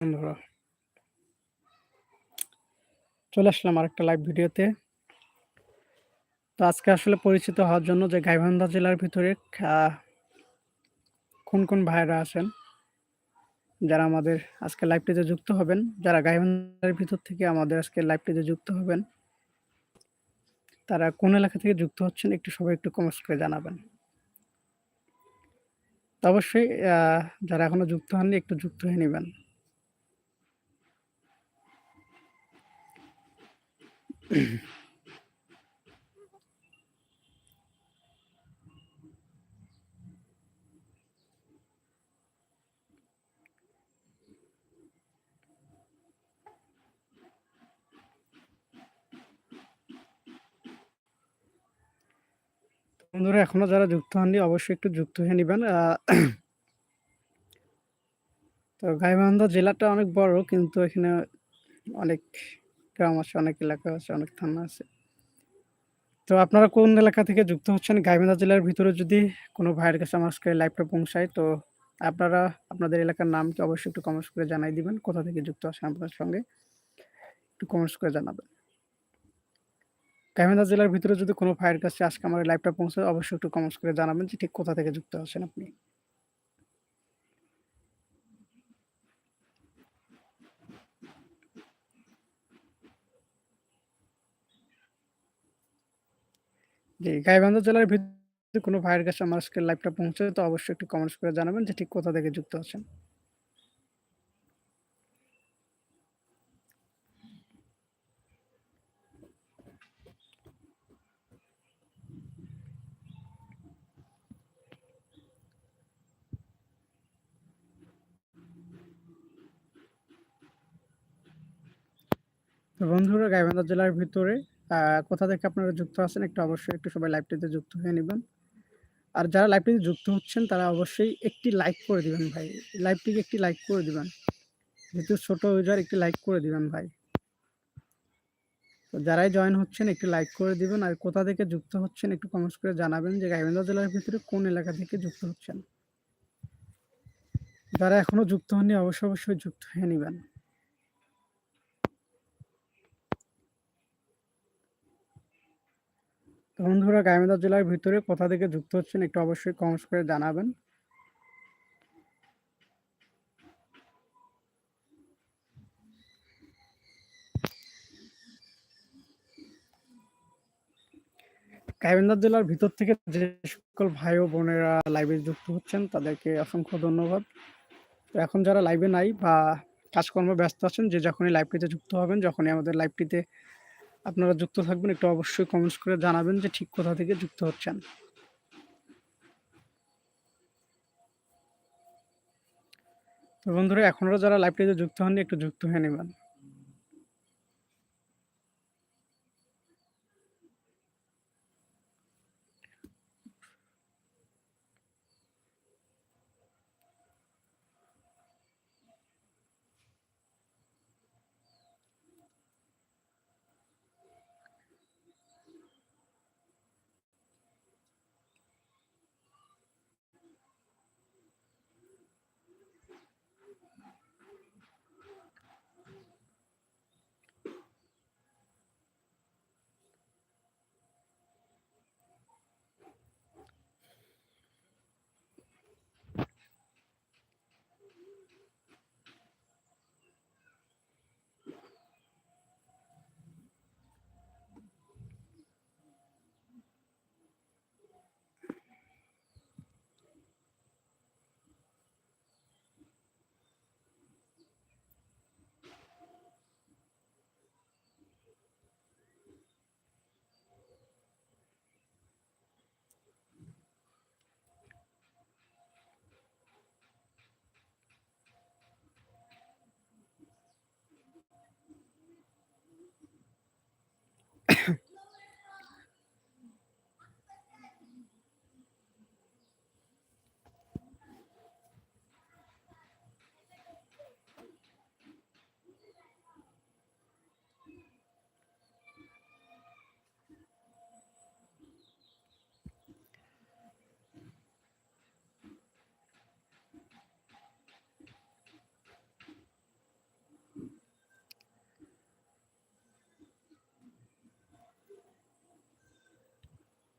বন্ধুরা। চলে আসলাম আরেকটা লাইভ ভিডিওতে। তো আজকে আসলে পরিচিত হওয়ার জন্য যে গাইবান্ধা জেলার ভিতরে কোন কোন ভাইরা আছেন, যারা আমাদের আজকে লাইভটিতে যুক্ত হবেন, যারা গাইবান্ধার ভিতর থেকে আমাদের আজকে লাইভটিতে যুক্ত হবেন, তারা কোন এলাকা থেকে যুক্ত হচ্ছেন, একটু সবাই একটু কমেন্টস করে জানাবেন। অবশ্যই যারা এখনও যুক্ত হননি, একটু যুক্ত হয়ে নেবেন। বন্ধুরা, এখনও যারা যুক্ত হননি, অবশ্যই একটু যুক্ত হয়ে নেবেন। তো গাইবান্ধা জেলাটা অনেক বড়, কিন্তু এখানে অনেক গ্রাম আছে অনেক এলাকা আছে, অনেক থানা আছে। তো আপনারা কোন এলাকা থেকে যুক্ত হচ্ছেন? গাইবান্ধা জেলার ভিতরে যদি কোনো ভাইয়ের কাছে আমার লাইভটা পৌঁছায়, তো আপনারা আপনাদের এলাকার নাম কি অবশ্যই একটু কমেন্টস করে জানাই দিবেন, কোথা থেকে যুক্ত আছেন আপনার সঙ্গে? একটু কমেন্টস করে জানাবেন। গাইবান্ধা জেলার ভিতরে যদি কোনো ভাইয়ের কাছে আজকে আমার লাইভটা পৌঁছায়, অবশ্যই একটু কমেন্টস করে জানাবেন যে ঠিক কোথা থেকে যুক্ত আছেন আপনি। জি, গাইবান্ধা জেলার ভিতরে কোনো ভাইয়ের কাছে আমার আজকে লাইভটা পৌঁছায় তো অবশ্যই একটু কমেন্টস করে জানাবেন যে ঠিক কোথা থেকে যুক্ত আছেন। বন্ধুরা, গাইবান্ধা জেলার ভিতরে কোথা থেকে আপনারা যুক্ত আছেন একটু অবশ্যই একটু সবাই লাইভটিতে যুক্ত হয়ে নেবেন। আর যারা লাইভটিতে যুক্ত হচ্ছেন, তারা অবশ্যই একটি লাইক করে দিবেন ভাই। লাইভটিকে একটি লাইক করে দিবেন। যেহেতু ছোট ইউজার একটি লাইক করে দিবেন ভাই। তো যারাই জয়েন হচ্ছেন, একটু লাইক করে দিবেন। আর কোথা থেকে যুক্ত হচ্ছেন, একটু কমেন্টস করে জানাবেন যে গাইবান্ধা জেলার ভিতরে কোন এলাকা থেকে যুক্ত হচ্ছেন। যারা এখনও যুক্ত হননি, অবশ্যই অবশ্যই যুক্ত হয়ে নেবেন। বন্ধুরা গাইবান্ধা জেলার ভিতরে কোথা থেকে যুক্ত হচ্ছেন একটু অবশ্যই কমেন্টস করে জানাবেন। গাইবান্ধা জেলার ভিতর থেকে যে সকল ভাই ও বোনেরা লাইভে যুক্ত হচ্ছেন, তাদেরকে অসংখ্য ধন্যবাদ। এখন যারা লাইভে নাই বা কাজকর্মে ব্যস্ত আছেন, যে যখনই লাইভটিতে যুক্ত হবেন, যখনই আমাদের লাইভটিতে আপনারা যুক্ত থাকবেন, একটু অবশ্যই কমেন্টস করে জানাবেন যে ঠিক কোথা থেকে যুক্ত হচ্ছেন। তো বন্ধুরা, এখনও যারা লাইভটিতে যুক্ত হননি, একটু যুক্ত হয়ে নেবেন।